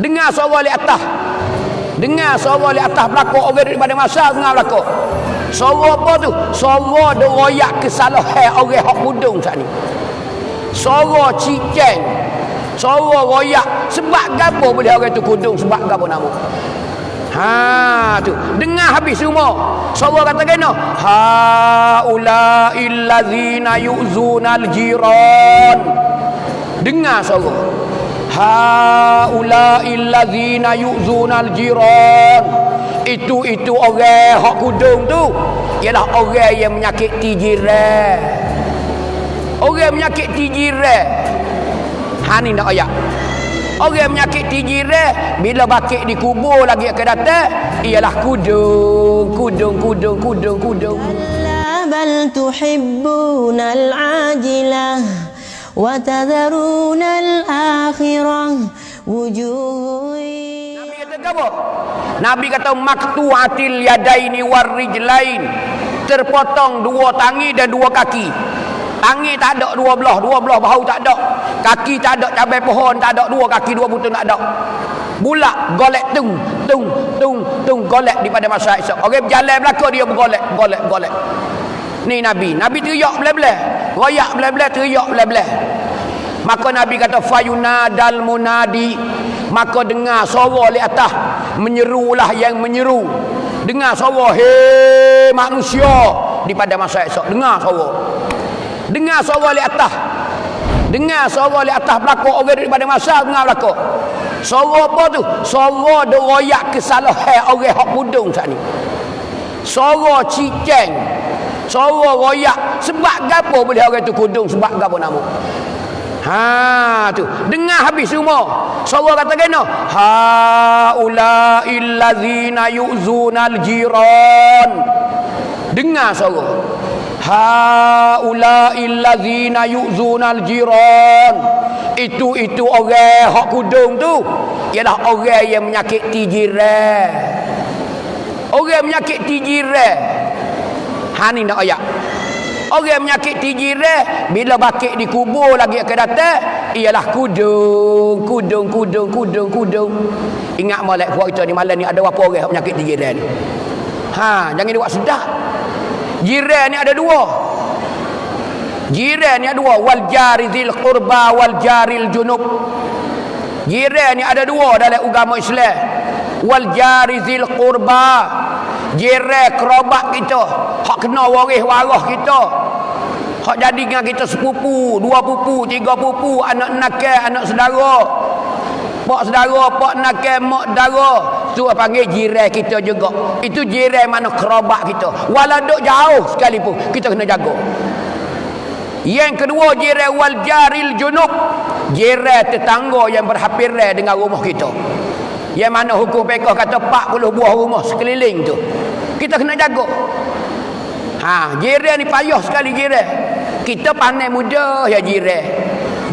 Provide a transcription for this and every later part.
dengar suara di atas. Dengar suara di atas belakang orang daripada masa dengar belakang. Suara apa tu? Suara dia royak kesalahan orang hak mudung saat ni. Suara ciceng. Suara royak. Sebab gapo boleh orang tu kudung? Sebab gapo nama Ha tu. Dengar habis semua. Suara kata kena. Ha ula illazina yu'zunal jiran. Dengar suara. Haulai allazina yu'zunal jiran. Itu itu orang hak kudung tu ialah orang yang menyakiti jiran. Orang menyakiti jiran. Ha ni nak ayat. Orang menyakiti jiran bila bakik dikubur lagi akan datang ialah kudung, kudung, kudung, kudung, kudung. Bal tuhibbunal ajilah. وتذرون الآخرة وجوه Nabi kata apa? Nabi kata maktuatil yadaini warijlain. Terpotong dua tangi dan dua kaki. Tangi tak ada dua belah, dua belah bahu tak ada. Kaki tak ada cabai pohon tak ada, dua kaki dua butung tak ada. Bulak golek tung tung tung tung golek di pada masa esok. Orang berjalan belakang dia bergolek, golek, golek. Ni Nabi. Nabi teriak belah-belah. Royak belah-belah, teriak belah-belah. Maka Nabi kata fayuna dal munadi. Maka dengar suara di atas. Menyerulah yang menyeru. Dengar suara hei manusia. Di pada masa esok dengar suara. Dengar suara di atas. Dengar suara di atas belakang orang daripada masa dengar belakang. Suara apa tu? Suara dia royak kesalahan orang hak mudung saat ni. Suara ciceng suara royak sebab gapo boleh orang tu kudung sebab gapo nama Ha tu dengar habis semua. Suara kata kena ha ula illazina yu'zunal jiran. Dengar suara. Ha ula illazina yu'zunal jiran. Itu itu orang hak kudung tu ialah orang yang menyakiti jiran. Orang menyakiti jiran. Ni nak ayat. Orang menyakiti jiran bila bakit dikubur lagi akan datang ialah kudung, kudung, kudung, kudung, kudung. Ingat molek kita ni malam ni ada berapa orang yang menyakiti jiran ni. Ha, jangan buat sedah. Jiran ni ada dua. Jiran ni ada dua, wal jarizil qurba wal jaril junub. Jiran ni ada dua dalam agama Islam. Wal jarizil qurba. Jiran kerabat kita, hak kena waris warah kita. Hak jadi dengan kita sepupu, dua pupu, tiga pupu, anak nakal, anak saudara. Pak saudara, pak nakal, mak saudara. Tu panggil jiran kita juga. Itu jiran mana kerabat kita. Walau duk jauh sekalipun, kita kena jaga. Yang kedua jiran wal jaril junub. Jiran tetangga yang berhampiran dengan rumah kita. Yang mana hukum pekah kata 40 buah rumah sekeliling tu. Kita kena jaga. Ha, jiran ni payah sekali jiran. Kita pandai muda ya jiran.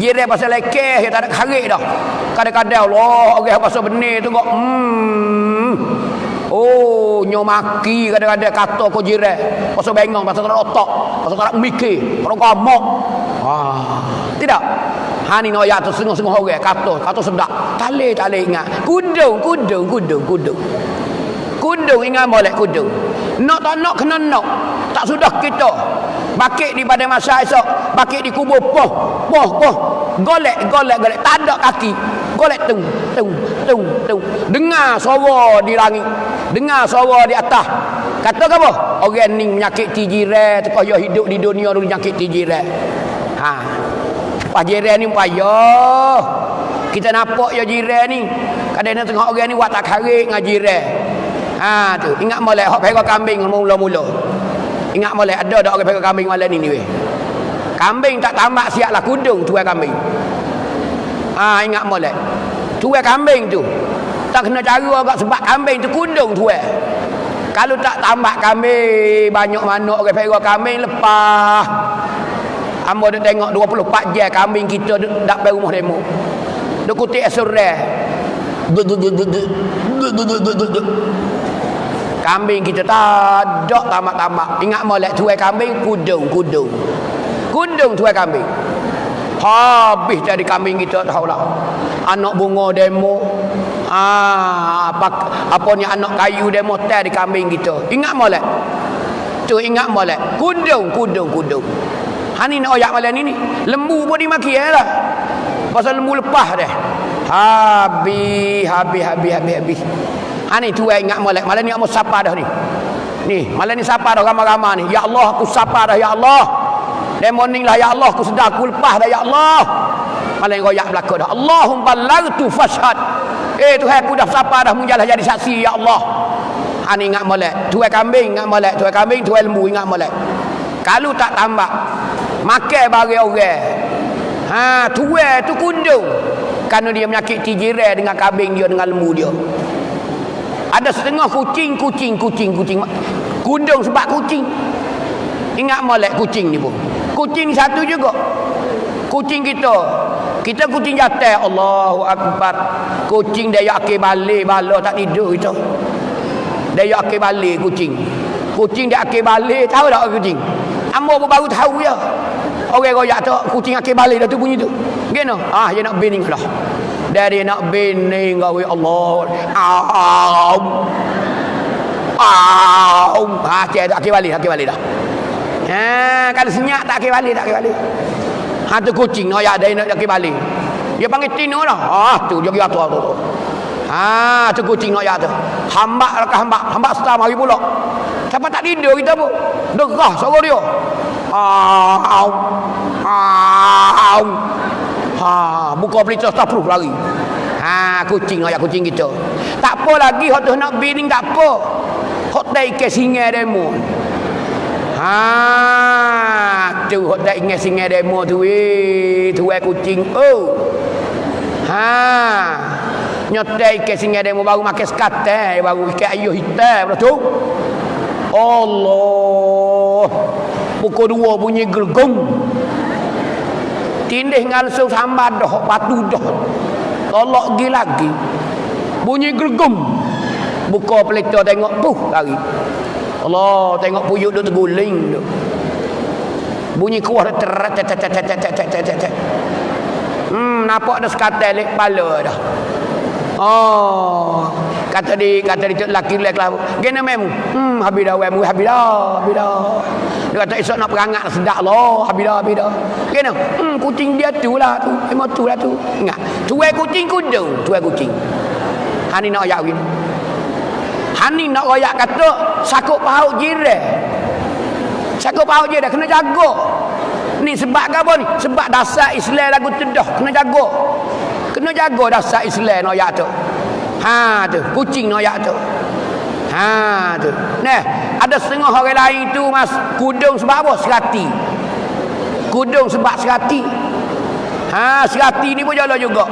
Jiran pasal lekeh ya tak ada karik dah. Kadang-kadang Allah orang pasal benih tu kok hmm. Oh, nyomaki kadang-kadang kata kau jiran. Pasal bengong, pasal tak otak, pasal tak mikir, pasal kamok. Ah, tidak. Ha ni noyak tu sengah-sengah orang kata, kata sedap. Tale tale ingat. Kudung, kudung, kudung, kudung. Kudung ingat molek kudung. Nak tak nak kena nak. Tak sudah kita. Bakit di pada masa esok. Bakit di kubur poh, poh, poh. Golek, golek, golek. Tak ada kaki. Golek tung, tung, tung, tung. Dengar suara di langit. Dengar suara di atas. Kata apa? Orang ni menyakiti jiran. Terkaya hidup di dunia dulu menyakiti jiran. Ha. Pas jiran ni payah. Kita nampak ya jiran ni. Kadang-kadang tengok orang ni buat tak karik dengan jiran. Ha tu, ingat molek hok pera kambing mula-mula. Ingat molek ada dak orang pera kambing malam ni ni weh. Kambing tak tamak siaplah kudung tuai kambing. Ha ingat molek. Tuai kambing tu. Tak kena cara agak sebab kambing tu kudung tuai. Kalau tak tambah kambing banyak mana orang pera kambing lepas. Amba dah tengok 24 jam kambing kita dak bai rumah demo. Duk kutip surah. Kambing kita tak ada tamak-tamak. Ingat molek tuai kambing kudung, kudung. Kudung tuai kambing. Habis dari kambing kita tahu lah. anak bunga demo ah apa apa ni anak kayu demo teh di kambing kita ingat molek tu ingat molek kudung kudung kudung hani nak oyak malam ni ni. Lembu pun dimaki eh lah pasal lembu lepas deh habis habis habis habis habis. Hani tu ingat molek. Malam ni amo sapa dah ni. Ni malam ni sapa dah ramai-ramai ni. Ya Allah aku sapa dah ya Allah. Demo ni lah ya Allah aku sedar aku lepas dah ya Allah. Malam royak belaka dah. Allahumma balagtu fashhad. Eh Tuhan aku dah sapa dah munjalah jadi saksi ya Allah. Ha ni ingat molek. Tuai kambing ingat molek. Tuai kambing tuai lembu ingat molek. Kalau tak tambah makan bagi orang. Ha tuai tu kundung. Kerana dia menyakiti jiran dengan kambing dia dengan lembu dia. Ada setengah kucing kucing kucing kucing. Kundung sebab kucing. Ingat molek kucing ni pun. Kucing satu juga. Kucing kita. Kita kucing jatuh Allahu Akbar. Kucing dia yakin balik bala tak tidur kita. Dia yakin balik kucing. Kucing dia akhir balik tahu tak kucing? Ambo baru tahu ya orang royak tu kucing akhir balik dah tu bunyi tu gino ah dia nak bining dah dari nak bining kau Allah au au ah dia akhir balik akhir balik dah ha kalau senyap tak akhir balik tak akhir balik Hantu kucing no ya dia nak pergi balik. Dia panggil tino lah. Ah tu jogi atu tu. Ha tu kucing no ya tu. Hamba lah hamba. Hamba setam hari pula. Siapa tak tidur kita pun. Derah suara dia. Au. Au. Ha buka pelita astagfirullah lagi. Ha kucing ya kucing kita. Tak apa lagi hok tu nak bining tak apa. Hok dai ke singa demo. Ha, tu hok tak ingat singa demo tu eh, tu eh kucing. Oh. Ha. Nyotai ke singa demo baru makan sekate, baru ikan ayuh hitam betul. Allah. Pukul dua bunyi gergum. Tindih ngalsu sambar dah, batu dah. Tolak gi lagi. Bunyi gergum. Buka pelita tengok puh lari. Allah tengok puyuk tu terguling tu. Bunyi kuah ter Hmm nampak dah sekatai lek kepala dah. Oh, kata di kata di laki lek lah. Gena memu. Hmm wemu habis dah, habis dah. Dia kata esok nak perangat sedak lah, habis dah. Gena. Hmm kucing dia tu lah tu. Memang tu lah tu. Ingat. Tuai kucing kudung, tuai kucing. Hani nak ayat begini. Hani nak royak kata sakut paut jiran. Sakut paut jiran kena jaga. Ni sebab apa ni? Sebab dasar Islam lagu tedah kena jaga. Kena jaga dasar Islam noyak tu. Ha tu, kucing noyak tu. Ha tu. Nah, ada setengah orang lain tu mas kudung sebab apa? Serati. Kudung sebab serati. Ha, serati ni pun jalan juga.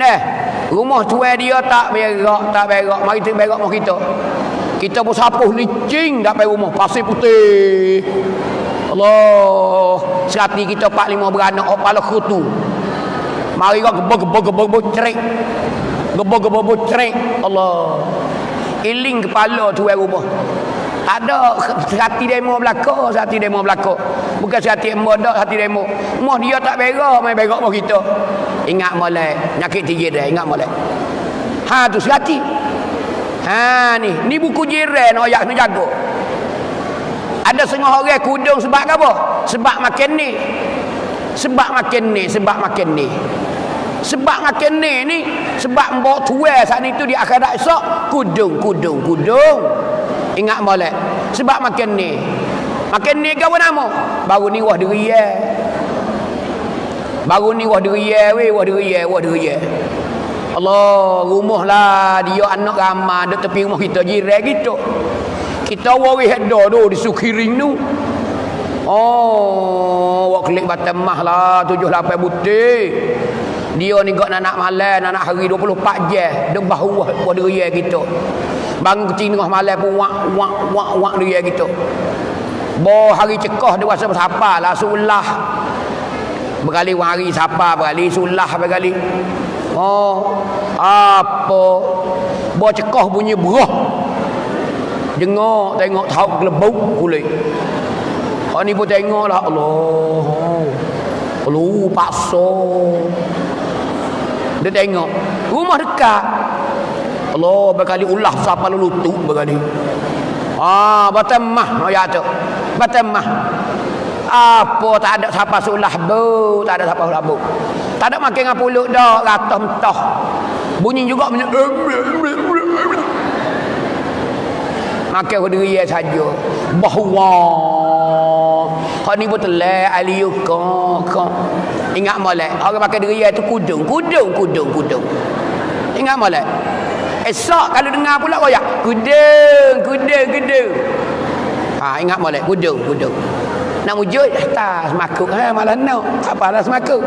Nah, Rumah tuai dia tak berak, tak berak. Mari kita berak rumah kita. Kita pun sapuh licing dak pergi rumah pasir putih. Allah, serati kita 4 5 beranak oh pala khutu. Mari kau gebog gebog gebog cerik. Gebog gebog gebog cerik. Allah. Iling kepala tuai rumah. Ada serati demo belaka, serati demo belaka. Bukan serati emo dak, serati demo. Moh dia tak berak, mai berak moh kita. Ingat molek, nyakit tiga dia, ingat molek. Ha tu serati. Ha ni, ni buku jiran oyak kena jaga. Ada setengah orang kudung sebab apa? Sebab makan ni. Sebab makan ni, sebab makan ni. Sebab makan ni sebab mbok tuai saat itu di akhirat esok kudung kudung kudung. Ingat molek. Sebab makan ni. Makan ni apa nama? Baru ni wah diri ya. Baru ni wah diri ya, weh wah diri ya, wah diri ya. Allah, rumah lah dia anak ramah duk tepi rumah kita jiran gitu. Kita wawi heda tu di sukiring tu. Oh, wak klik batam mah lah tujuh lapan butir. Dia ni gak nak malam, nak hari 24 jam, duk bahu buat dia gitu. Bang kecil tengah malam pun wak wak wak wak dia gitu. Bo hari cekah dia rasa siapa lah sulah. Berkali hari siapa berkali sulah berkali. Oh, apa? Bo cekah bunyi berah. Dengar tengok tahu gelebuk kulit. Hak ni pun tengoklah Allah. Lu paksa. Dia tengok. Rumah dekat. Allah berkali ulah siapa lutut berkali. Ah, batamah ayat tu. Batamah. Apa tak ada siapa sulah bu, tak ada siapa sulah bu. Tak ada makan dengan pulut dah, ratah mentah. Bunyi juga bunyi. Makan berdiri saja. Bahawa. Kau ni pun telai aliyu kau. Ingat molek. Orang pakai diri tu kudung. Kudung, kudung, kudung. Ingat molek. Esok kalau dengar pula royak. Kudung, kudung, kudung. Ha, ingat molek. Kudung, kudung. Nak wujud atas makuk. Ha, malah no. Apa lah semakuk.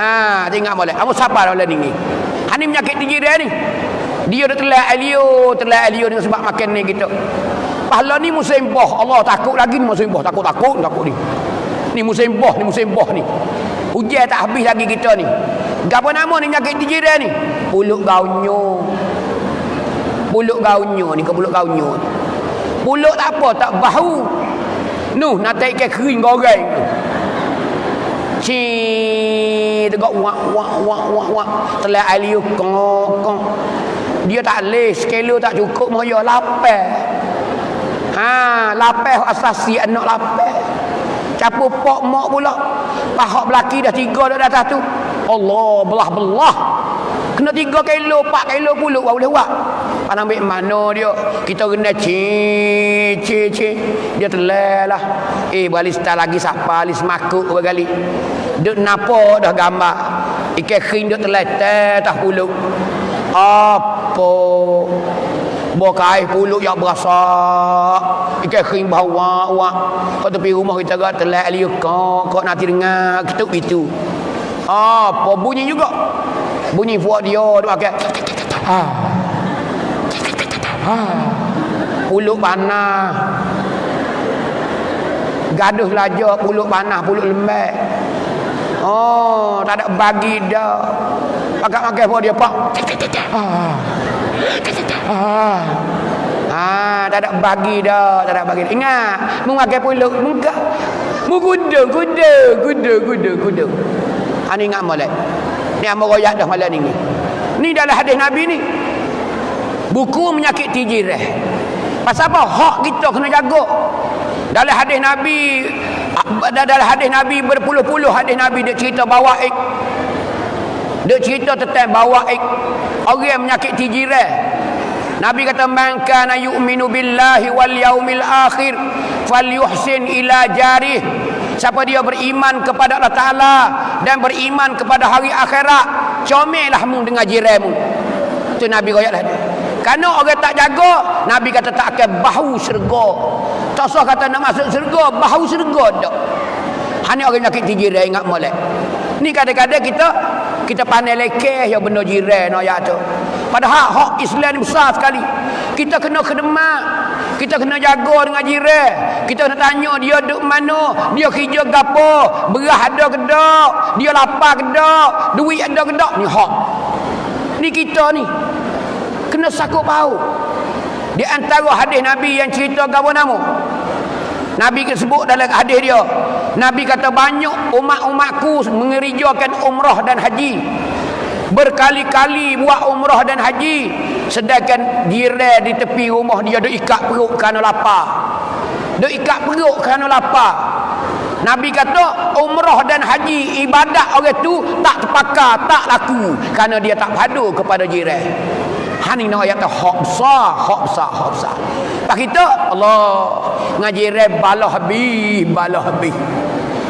Ha, ingat molek. Kamu siapa lah ni? Ha, ni menyakit tinggi dia ni. Dia dah telah alio, telah alio dengan sebab makan ni gitu. Pahala ni musim boh. Allah takut lagi ni musim boh. Takut, takut, ni. Ni musim boh, ni musim boh ni. Hujan tak habis lagi kita ni. Gapo nama ni penyakit tinggi dia ni? Puluk gaunyo. Puluk gaunyo ni ke puluk gaunyo. Puluk tak apa, tak bahu. Nuh, nak tak ikan kering goreng. Ci tegak wak wak wak wak wak telah aliu kong kong dia tak leh sekilo tak cukup moyo lapar ha lapar asasi anak lapar capu pok mok pula. Pahak belaki dah tiga dah atas tu. Allah belah-belah. Kena tiga kilo empat kilo puluh baru boleh buat. Pan ambil mana dia? Kita kena ci ci ci dia telah lah. Eh balik setar lagi siapa alis makuk berkali duk napa dah gambar. Ikan kering duk telah tak puluh apa Bokai puluk yang berasa Ikan kering bawa wak Kau tepi rumah kita gak telak liuk kau Kau nanti dengar kita itu Apa bunyi juga Bunyi buat dia Dia pakai ha. ha. Puluk panah Gaduh lajar Puluk panah Puluk lembek Oh, tak ada bagi dah. Pakai-pakai buat dia pak. Ah. Ah. Ah, tak ada bagi dah, tak ada bagi. Ingat, mu pakai puluk, muka. Mu kuda, kuda, kuda, kuda, kuda. Ani ingat molek. Ni amal royak dah malam ni. Ni dalam hadis Nabi ni. Buku menyakit jirah. Pasal apa? Hak kita kena jaga. Dalam hadis Nabi dalam hadis Nabi berpuluh-puluh hadis Nabi dia cerita bawa. Dia cerita tentang bawa. Orang yang menyakiti jiran. Nabi kata man kana yu'minu billahi wal yaumil akhir falyuhsin ila jarih. Siapa dia beriman kepada Allah Taala dan beriman kepada hari akhirat, comellah mu dengan jiranmu. Itu Nabi royaklah. Karena orang tak jaga, Nabi kata tak akan bahu syurga. Usah kata nak masuk syurga, bahu syurga tak. Hanya orang kita jiran ingat molek. Ni kadang-kadang kita kita pandai lekeh yang benda jiran ayat tu. Padahal hak Islam ni besar sekali. Kita kena khidmat. Kita kena jaga dengan jiran. Kita kena tanya dia duduk mana, dia kerja gapo, berah ada ke tak, dia lapar ke tak, duit ada ke tak. Ni hak. Ni kita ni. Kena sakut bau. Di antara hadis Nabi yang cerita gapo nama? Nabi sebut dalam hadis dia. Nabi kata banyak umat-umatku mengerjakan umrah dan haji. Berkali-kali buat umrah dan haji. Sedangkan jiran di tepi rumah dia ada ikat perut kerana lapar. Dia ikat perut kerana lapar. Nabi kata umrah dan haji ibadat orang tu tak terpakar, tak laku kerana dia tak padu kepada jiran. Hani nak ayat besar, hak besar. Pak kita Allah ngaji rem balah habis, balah habis.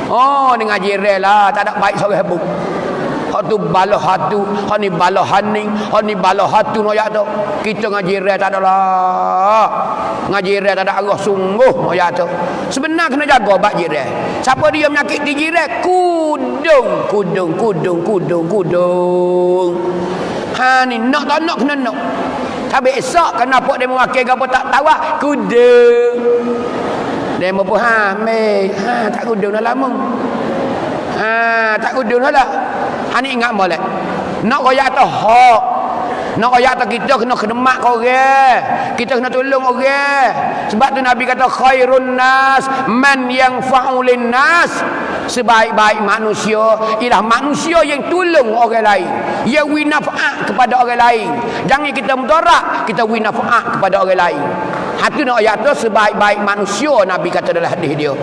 Oh, ni ngaji rem lah, tak ada baik seorang habuk. Hak tu balah hatu, hak ni balah haning, hak ni balah hatu nak ayat tu. Kita ngaji rem tak ada lah. Ngaji rem tak ada arah sungguh ayat tu. Sebenar kena jaga bak jiran. Siapa dia menyakiti jiran? Kudung, kudung, kudung, kudung, kudung. Ha ni nak tak nak kena nak. Tapi esok kenapa dia mewakil apa tak tahu kuda. Dia mau ha me ha tak kuda dah lama. Ha tak kuda dah lah. Ha ni ingat molek. Nak royak tu hak. Nak ayat tu kita kena khidmat ke orang. Kita kena tolong orang. Sebab tu Nabi kata khairun nas man yang fa'ulin nas. Sebaik-baik manusia ialah manusia yang tolong orang lain. Yang winafa'at kepada orang lain. Jangan kita mudarat, kita winafa'at kepada orang lain. Hati nak ayat tu sebaik-baik manusia Nabi kata dalam hadis dia.